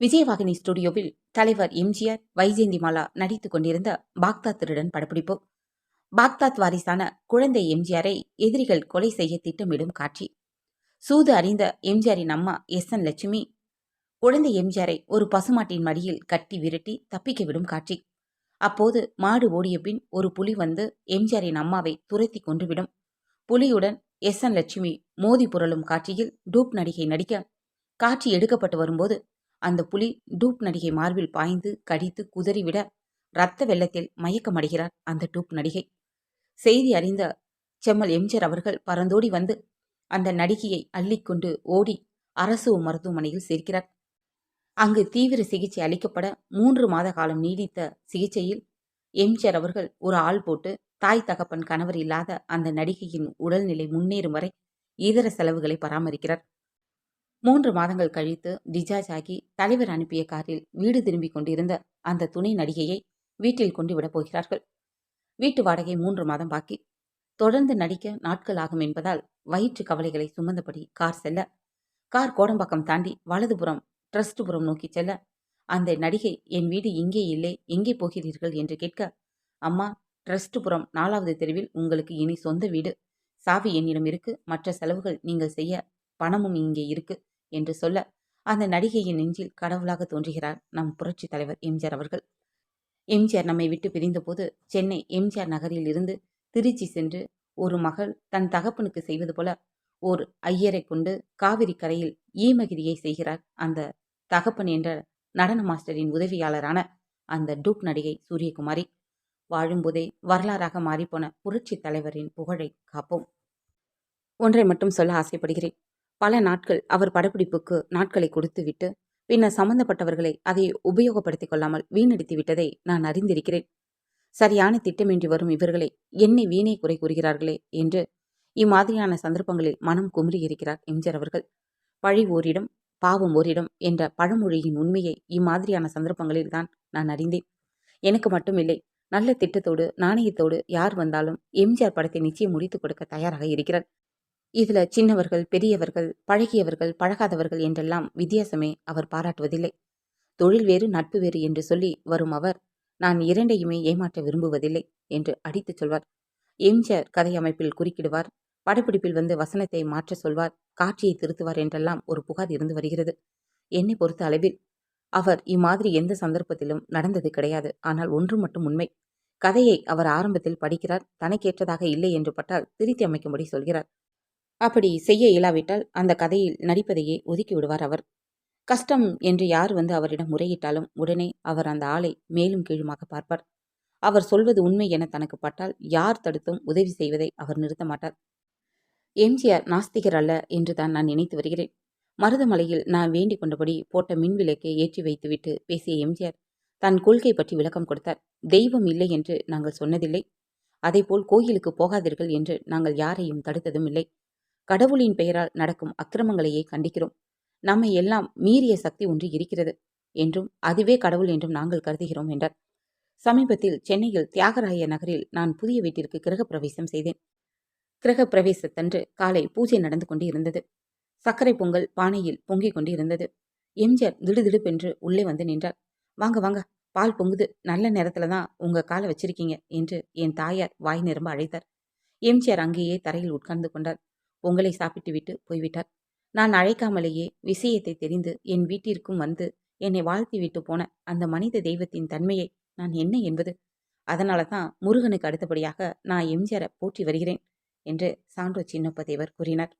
விஜயவாகினி ஸ்டுடியோவில் தலைவர் எம்ஜிஆர் வைஜெயந்திமாலா நடித்துக் கொண்டிருந்த பாக்தாத் திருடன் படப்பிடிப்பு. பாக்தாத் வாரிசான குழந்தை எம்ஜிஆரை எதிரிகள் கொலை செய்ய திட்டமிடும் காட்சி. சூது அறிந்த எம்ஜிஆரின் அம்மா எஸ் என் லட்சுமி குழந்தை எம்ஜிஆரை ஒரு பசுமாட்டின் மடியில் கட்டி விரட்டி தப்பிக்க விடும் காட்சி. அப்போது மாடு ஓடிய பின் ஒரு புலி வந்து எம்ஜிஆரின் அம்மாவை துரத்தி கொன்றுவிடும். புலியுடன் எஸ் என் லட்சுமி மோதி புரளும் காட்சியில் டூப் நடிகை நடிக்க காட்சி எடுக்கப்பட்டு வரும்போது அந்த புலி டூப் நடிகை மார்பில் பாய்ந்து கடித்து குதறிவிட இரத்த வெள்ளத்தில் மயக்கமடைகிறார் அந்த டூப் நடிகை. செய்தி அறிந்த செம்மல் எம்ஜர் அவர்கள் பறந்தோடி வந்து அந்த நடிகையை அள்ளிக்கொண்டு ஓடி அரசு மருத்துவமனையில் சேர்க்கிறார். அங்கு தீவிர சிகிச்சை அளிக்கப்பட மூன்று மாத காலம் நீடித்த சிகிச்சையில் எம்ஜிஆர் அவர்கள் ஒரு ஆள் போட்டு தாய் தகப்பன் கணவர் இல்லாத அந்த நடிகையின் உடல்நிலை முன்னேறும் வரை இதர செலவுகளை பராமரிக்கிறார். மூன்று மாதங்கள் கழித்து டிஜார்ஜ் ஆகி தலைவர் அனுப்பிய காரில் வீடு திரும்பிக் கொண்டிருந்த அந்த துணை நடிகையை வீட்டில் கொண்டு விடப் போகிறார்கள். வீட்டு வாடகை மூன்று மாதம் பாக்கி. தொடர்ந்து நடிக்க நாட்கள் ஆகும் என்பதால் வயிற்று கவலைகளை சுமந்தபடி கார் செல்ல. கார் கோடம்பாக்கம் தாண்டி வலதுபுறம் ட்ரஸ்ட்புறம் நோக்கி செல்ல. அந்த நடிகை என் வீடு இங்கே இல்லை எங்கே போகிறீர்கள்? என்று கேட்க அம்மா ட்ரஸ்ட்புறம் நாலாவது தெருவில் உங்களுக்கு இனி சொந்த வீடு. சாவி என்னிடம் இருக்கு. மற்ற செலவுகள் நீங்கள் செய்ய பணமும் இங்கே இருக்கு. என்று சொல்ல அந்த நடிகையின் நெஞ்சில் கடவுளாக தோன்றுகிறார் நம் புரட்சி தலைவர் எம்ஜிஆர் அவர்கள். எம்ஜிஆர் நம்மை விட்டு பிரிந்தபோது சென்னை எம்ஜிஆர் நகரில் இருந்து திருச்சி சென்று ஒரு மகள் தன் தகப்பனுக்கு செய்வது போல ஓர் ஐயரை கொண்டு காவிரி கரையில் ஈமகிரியை செய்கிறார் அந்த தகப்பன் என்ற நடன மாஸ்டரின் உதவியாளரான அந்த டூப் நடிகை சூரியகுமாரி. வாழும்போதே வரலாறாக மாறிப்போன புரட்சி தலைவரின் புகழை காப்போம். ஒன்றை மட்டும் சொல்ல ஆசைப்படுகிறேன். பல நாட்கள் அவர் படப்பிடிப்புக்கு நாட்களை கொடுத்துவிட்டு பின்னர் சம்பந்தப்பட்டவர்களை அதை உபயோகப்படுத்திக் கொள்ளாமல் வீணடித்து விட்டதை நான் அறிந்திருக்கிறேன். சரியான திட்டமின்றி வரும் இவர்களை என்னை வீணை குறை கூறுகிறார்களே என்று இம்மாதிரியான சந்தர்ப்பங்களில் மனம் குமுறி இருக்கிறார் எம்ஜிஆர் அவர்கள். பழி ஓரிடம் பாவம் ஓரிடம் என்ற பழமொழியின் உண்மையை இம்மாதிரியான சந்தர்ப்பங்களில் தான் நான் அறிந்தேன். எனக்கு மட்டுமில்லை நல்ல திட்டத்தோடு நாணயத்தோடு யார் வந்தாலும் எம்ஜிஆர் படத்தை நிச்சயம் முடித்துக் கொடுக்க தயாராக இருக்கிறார். இதுல சின்னவர்கள் பெரியவர்கள் பழகியவர்கள் பழகாதவர்கள் என்றெல்லாம் வித்தியாசமே அவர் பாராட்டுவதில்லை. தொழில் வேறு நட்பு வேறு என்று சொல்லி வரும் அவர் நான் இரண்டையுமே ஏமாற்ற விரும்புவதில்லை என்று அடித்துச் சொல்வார். எம்ஜிஆர் கதை அமைப்பில் குறுக்கிடுவார் படப்பிடிப்பில் வந்து வசனத்தை மாற்ற சொல்வார் காட்சியை திருத்துவார் என்றெல்லாம் ஒரு புகார் இருந்து வருகிறது. என்னை பொறுத்த அளவில் அவர் இம்மாதிரி எந்த சந்தர்ப்பத்திலும் நடந்தது கிடையாது. ஆனால் ஒன்று மட்டும் உண்மை. கதையை அவர் ஆரம்பத்தில் படிக்கிறார் தனக்கேற்றதாக இல்லை என்று பட்டால் திருத்தி அமைக்கும்படி சொல்கிறார். அப்படி செய்ய இயலாவிட்டால் அந்த கதையில் நடிப்பதையே ஒதுக்கி விடுவார் அவர். கஷ்டம் என்று யார் வந்து அவரிடம் முறையிட்டாலும் உடனே அவர் அந்த ஆளை மேலும் கீழுமாக பார்ப்பார். அவர் சொல்வது உண்மை என தனக்கு பட்டால் யார் தடுத்தும் உதவி செய்வதை அவர் நிறுத்த மாட்டார். எம்ஜிஆர் நாஸ்திகர் அல்ல என்று தான் நான் நினைத்து வருகிறேன். மருதமலையில் நான் வேண்டிக் கொண்டபடி போட்ட மின்விளக்கை ஏற்றி வைத்துவிட்டு பேசிய எம்ஜிஆர் தன் கொள்கை பற்றி விளக்கம் கொடுத்தார். தெய்வம் இல்லை என்று நாங்கள் சொன்னதில்லை. அதேபோல் கோயிலுக்கு போகாதீர்கள் என்று நாங்கள் யாரையும் தடுத்ததும் இல்லை. கடவுளின் பெயரால் நடக்கும் அக்கிரமங்களையே கண்டிக்கிறோம். நம்மை எல்லாம் மீறிய சக்தி ஒன்று இருக்கிறது என்றும் அதுவே கடவுள் என்றும் நாங்கள் கருதுகிறோம் என்றார். சமீபத்தில் சென்னையில் தியாகராய நகரில் நான் புதிய வீட்டிற்கு கிரகப்பிரவேசம் செய்தேன். கிரகப்பிரவேசத்தன்று காலை பூஜை நடந்து கொண்டு இருந்தது சர்க்கரை பொங்கல் பானையில் பொங்கிக் கொண்டு இருந்தது எம்ஜிஆர் திடுதிடுப்பென்று உள்ளே வந்து நின்றார். வாங்க வாங்க பால் பொங்குது. நல்ல நேரத்துல தான் உங்க காலை வச்சிருக்கீங்க என்று என் தாயார் வாய் நிரம்ப அழைத்தார். எம்ஜிஆர் அங்கேயே தரையில் உட்கார்ந்து கொண்டார். பொங்கலை சாப்பிட்டு விட்டு போய்விட்டார். நான் அழைக்காமலேயே விஷயத்தை தெரிந்து என் வீட்டிற்கும் வந்து என்னை வாழ்த்திவிட்டு போன அந்த மனித தெய்வத்தின் தன்மையை நான் என்ன என்பது? அதனால தான் முருகனுக்கு அடுத்தபடியாக நான் எம்ஜிஆரை போற்றி வருகிறேன் என்று சான்றோ சின்னப்பதேவர் கூறினார்.